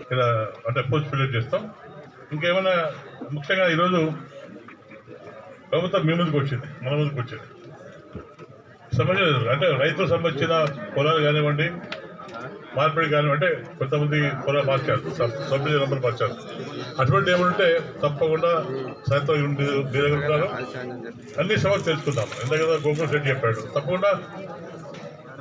ఇక్కడ అంటే post fill up చేస్తాం. ఇంకేమైనా ముఖ్యంగా ఈరోజు ప్రభుత్వం మీ ముందుకు వచ్చింది మన ముందుకు వచ్చింది. సమస్య అంటే రైతులకు సంబంధించిన పొలాలు కానివ్వండి మార్పిడి కానివ్వండి కొంతమంది కూడా మార్చారు. సభ్యులు సబ్సిడీ నెంబర్ మార్చారు. అటువంటి ఏమంటే తప్పకుండా సాయంత్రం ఉండి మీ దగ్గర ఉంటారు. అన్ని సమస్యలు తెలుసుకుందాం ఎందుకంటే గోకుల్ రెడ్డి చెప్పాడు. తప్పకుండా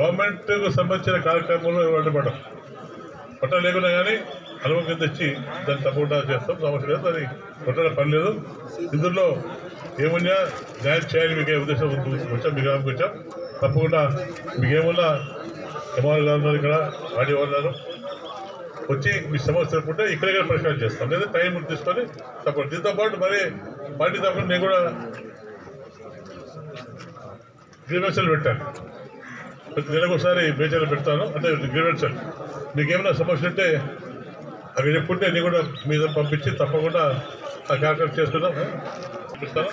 గవర్నమెంట్కు సంబంధించిన కార్యక్రమంలో ఇవ్వడం పట్ట లేకుండా కానీ అనుభవం తెచ్చి దాన్ని తప్పకుండా చేస్తాం. సమస్య లేదు. దాన్ని కొట్టడం పని లేదు. ఇందులో ఏమన్నా న్యాయం చేయాలి మీకు ఏ ఉద్దేశం వచ్చాం మీ గ్రామంకి వచ్చాం. తప్పకుండా మీకు ఏమన్నా గారు ఉన్నారు ఇక్కడ ఆడియో ఉన్నారు వచ్చి మీ సమస్య తెలుపుకుంటే ఇక్కడే పరిష్కారం చేస్తాం. లేదా టైం తీసుకొని తప్పకుండా దీంతో పాటు మరి పార్టీ తప్పకుండా నేను కూడా గ్రీవెన్సీలు పెట్టాను. ప్రతి నెలకు ఒకసారి బేచర్లు పెడతాను. అంటే గ్రీవెన్సీలు. మీకు ఏమైనా సమస్య ఉంటే అక్కడ చెప్పుకుంటే నేను కూడా మీద పంపించి తప్పకుండా ఆ కార్యక్రమం చేసుకుందాం చూపిస్తాను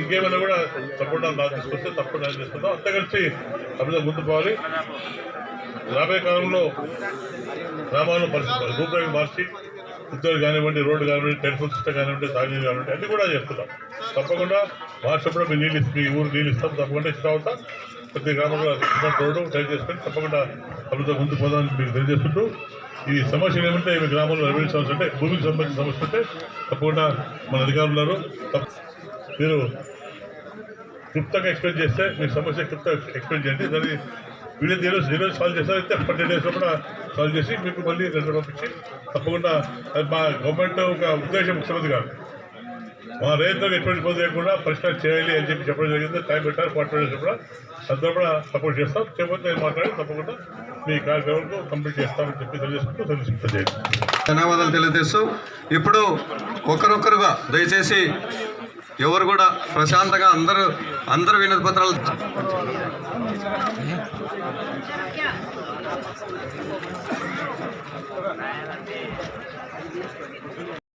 ఇంకేమైనా కూడా తప్పకుండా నాకు తీసుకొస్తే తప్పకుండా నేను చేసుకుందాం అంతా కలిసి అభివృద్ధి ముందు పోవాలి. రాబోయే కాలంలో గ్రామాలను పరిస్థితి రూపాయలు మార్చి ఉద్యోగులు కానివ్వండి రోడ్డు కానివ్వండి టెలిఫోన్ సిస్టమ్ కానివ్వండి తాగునీరు కానివ్వండి అన్ని కూడా చేస్తున్నాం. తప్పకుండా మార్చినప్పుడు మీ నీళ్ళు మీ ఊరు నీళ్ళు ఇస్తాం. తప్పకుండా ఇచ్చిన తర్వాత ప్రతి గ్రామంలో చూడడం రోడ్డు చేసుకొని తప్పకుండా అభివృద్ధి ముందు పోదామని మీకు తెలియజేస్తుంటూ ఈ సమస్యలు ఏమంటే మీ గ్రామంలో రెవెన్యూ సమస్య అంటే భూమికి సంబంధించిన సమస్య ఉంటే తప్పకుండా మన అధికారులు తప్ప- మీరు క్లుప్తంగా ఎక్స్ప్లెయిన్ చేస్తే మీ సమస్య క్లుప్తంగా ఎక్స్ప్లెయిన్ చేయండి. దాన్ని వీడియో ఈరోజు ఈరోజు సాల్వ్ చేస్తారైతే ఫార్టీ డేస్లో కూడా సాల్వ్ చేసి మీకు మళ్ళీ రెండు పంపించి తప్పకుండా అది మా గవర్నమెంట్ ఒక ఉద్దేశం ముఖ్యమంత్రి కాదు. మా రైతులకు ఎటువంటి ఇబ్బంది లేకుండా పరిష్కారం చేయాలి అని చెప్పి చెప్పడం జరిగింది. టైం పెట్టారు డేస్ కూడా. అందరూ కూడా సపోర్ట్ చేస్తాం. చేయకపోతే మాట్లాడి తప్పకుండా మీ కార్యక్రమం కంప్లీట్ చేస్తామని చెప్పి తెలియజేసుకుంటూ చేయండి ధన్యవాదాలు తెలియజేస్తూ ఇప్పుడు ఒకరొకరుగా దయచేసి ఎవరు కూడా ప్రశాంతంగా అందరూ అందరు వినతి పత్రాలు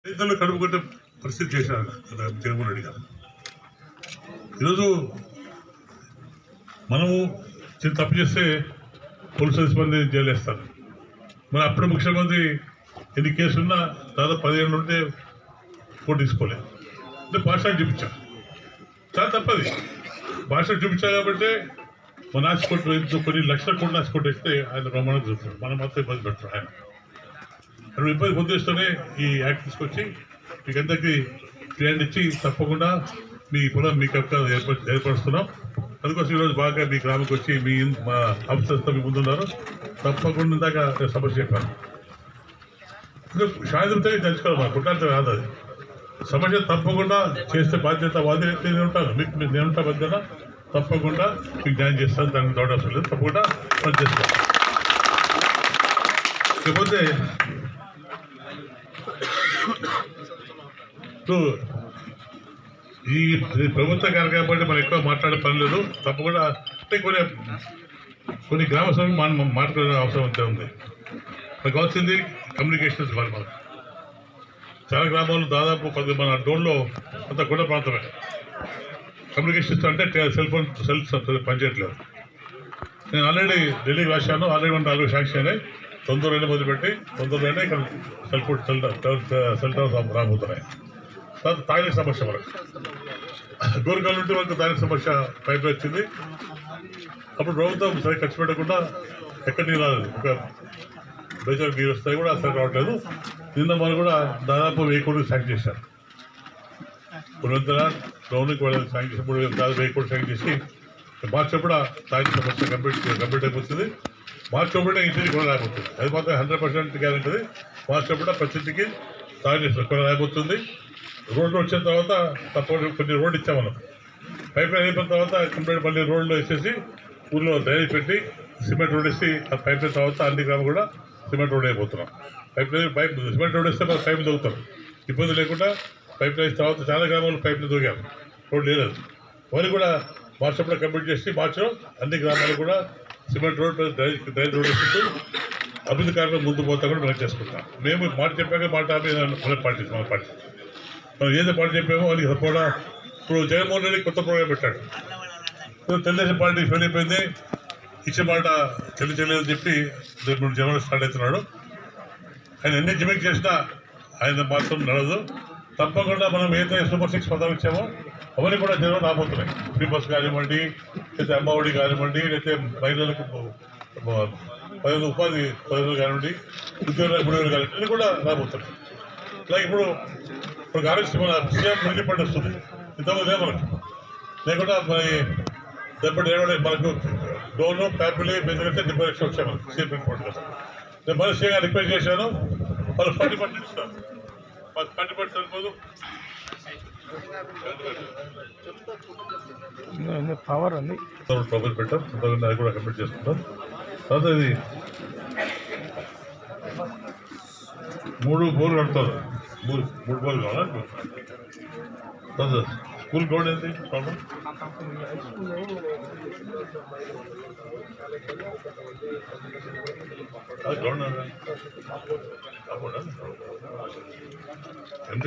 రైతులు కడుపు కొట్టే పరిస్థితి చేశారు కదా జగన్మోహన్ రెడ్డి గారు. ఈరోజు మనము చిన్న తప్పు చేస్తే పోలీసు సిబ్బంది జైలేస్తారు. మరి అప్పుడు ముఖ్యమంత్రి ఎన్ని కేసులున్నా దాదాపు పదిహేను ఉంటే కోర్టు తీసుకోలేదు అంటే భాష చూపించా. చాలా తప్పది. భాష చూపించా కాబట్టి మన నాసికోట్ కొన్ని లక్షల కోట్లు నాసికోట్ వేస్తే ఆయన ప్రమాణం చూస్తారు మనం మాత్రం ఇబ్బంది పెడతారు ఆయన. అక్కడ ఇబ్బంది పొందేస్తూనే ఈ యాక్ట్ తీసుకొచ్చి మీకు అందరికీ ఇచ్చి తప్పకుండా మీ పొలం మీకు యొక్క ఏర్పడి ఏర్పరుస్తున్నాం. అందుకోసం ఈరోజు బాగా మీ గ్రామంకి వచ్చి మీ మా ఆఫీసర్స్తో మీ ముందున్నారు. తప్పకుండా ఇందాక సమస్య చెప్పాను. సాయంత్రంతో సాయంత్రం తెలుసుకోవాలి మా కుటుంబంతో కాదు అది. సమస్య తప్పకుండా చేస్తే బాధ్యత వాది నేను ఉంటాను మీకు మీకు నేను ఉంటా బాధ్యత. తప్పకుండా మీకు న్యాయం చేస్తాను దానికి డౌట్ అవసరం లేదు. తప్పకుండా పనిచేస్తాను లేకపోతే ఈ ఈ ప్రభుత్వ కార్యక్రమం బట్టి మనం ఎక్కువ మాట్లాడే పని లేదు. తప్పకుండా అంటే కొన్ని కొన్ని గ్రామ సభలు మనం మాట్లాడే అవసరం అంతే ఉంది. మనకు కావాల్సింది కమ్యూనికేషన్స్ ఇవ్వాలి మనకు చాలా గ్రామాలు దాదాపు పది మన డోన్లో అంత కొండ ప్రాంతమే. కమ్యూనికేషన్స్ అంటే సెల్ ఫోన్ సెల్ పనిచేయట్లేదు. నేను ఆల్రెడీ ఢిల్లీ రాశాను. ఆల్రెడీ మన నాలుగు శాంక్షన్ అయినాయి. తొందరగానే మొదలుపెట్టి తొందరగానే ఇక్కడ cell phone cell cell towers రాబోతున్నాయి. తర్వాత తాగిన సమస్య మనకు. గోరకాల నుండి మనకు తాగిన సమస్య పైపు వచ్చింది. అప్పుడు ప్రభుత్వం సరే ఖర్చు పెట్టకుండా ఎక్కడ నీళ్ళు రాలేదు. ఒక బేజర్ నీరు వస్తాయి కూడా అసలు రావట్లేదు. నిన్న మనం కూడా దాదాపు వెయ్యి కోట్లు శాంక్షన్ చేశారు. పునరుద్ధర గవర్నమెంట్ వాళ్ళకి శాంక్షన్ చేసినప్పుడు మూడు వేల దాదాపు వెయ్యి కోట్లు శాంక్షన్ చేసి మార్చి కూడా తాగిన సమస్య కంప్లీట్ కంప్లీట్ అయిపోతుంది. మార్చి ఒకటే ఇంటికి కూడా రాకపోతుంది. అది మాత్రం హండ్రెడ్ పర్సెంట్ గ్యారెంటీ మార్చి కూడా ప్రతి ఇంటికి తాగిన కూడా రాబోతుంది రోడ్డు వచ్చిన తర్వాత తప్పకుండా కొన్ని రోడ్డు ఇచ్చాం మనం పైప్ లైన్ అయిపోయిన తర్వాత కంప్లీట్ మళ్ళీ రోడ్లు వేసేసి ఊళ్ళో డ్రైనేజ్ పెట్టి సిమెంట్ రోడ్ వేసి ఆ పైప్ లైన్ తర్వాత అన్ని గ్రామం కూడా సిమెంట్ రోడ్ అయిపోతున్నాం. Pipe line pipe cement road వేస్తే మనం పైప్ దొరుకుతాం ఇబ్బంది లేకుండా పైప్ లైన్ తర్వాత చాలా గ్రామాలు పైప్ లైన్ దొరికాం రోడ్ లేదు అవన్నీ కూడా మార్చప్పుడు కంప్లీట్ చేసి మార్చడం అన్ని గ్రామాలు కూడా cement road drain drain road వేసుకుంటూ అభివృద్ధి కార్యక్రమం ముందు పోతా కూడా మనం చేసుకుంటాం. మేము మాట చెప్పాక మాట మన పార్టీ మన పార్టీ. మనం ఏదో పాట చెప్పామో అది కూడా ఇప్పుడు జగన్మోహన్ రెడ్డి కొత్త ప్రోగ్రాం పెట్టాడు. తెలుగుదేశం పార్టీ ఫెయిల్ అయిపోయింది. ఇచ్చే మాట చెల్లి చెప్పి రేపు నుండి స్టార్ట్ అవుతున్నాడు. ఆయన ఎన్ని జిమిక్ చేసినా ఆయన మాత్రం నడదు తప్పకుండా మనం ఏదైతే సూపర్ సిక్స్ పథకం ఇచ్చామో అవన్నీ కూడా జగన్ రాబోతున్నాయి. ఫ్రీ బస్ కానివ్వండి లేకపోతే అమ్మఒడి కానివ్వండి లేకపోతే మహిళలకు పదిహేను ఉపాధి పదవులు కానివ్వండి ఉద్యోగాలు మూడు వేలు కానివ్వండి కూడా రాబోతున్నాయి. అలాగే ఇప్పుడు ఇప్పుడు కాంగ్రెస్ మన సీఎం రిలీఫ్ ఫండ్ వస్తుంది ఇంతకుముందే మనకు. లేకుండా మరి డెబ్బై ఏడు మనకు డోను ప్యాపిలి బెదిరితే డెబ్బై లక్షలు వచ్చాయి మనకు సీఎం ఫండ్ కదా నేను మన సీఎం రిక్వెస్ట్ చేశాను. వాళ్ళు పర్సెంట్ ఇస్తారు మాకు ఫార్టీ పర్సెంట్ సరిపోదు పవర్ ఉంది. ట్రబుల్ పెట్టాం. అది కూడా కంప్లీట్ చేసుకుంటాం తర్వాత ఇది మూడు బోర్లు కడతారు మూడు మూడు బోర్లు కావాలా తర్వాత స్కూల్ గ్రౌండ్ ఏంటి ప్రాబ్లం అది గ్రౌండ్ కాకుండా ఎంత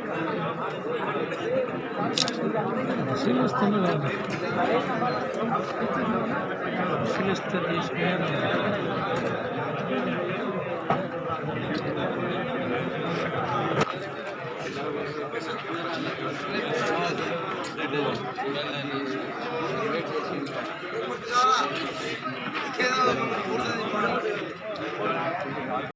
పరిశీలిస్తుంది పరిశీలిస్తే తీసుకున్నారు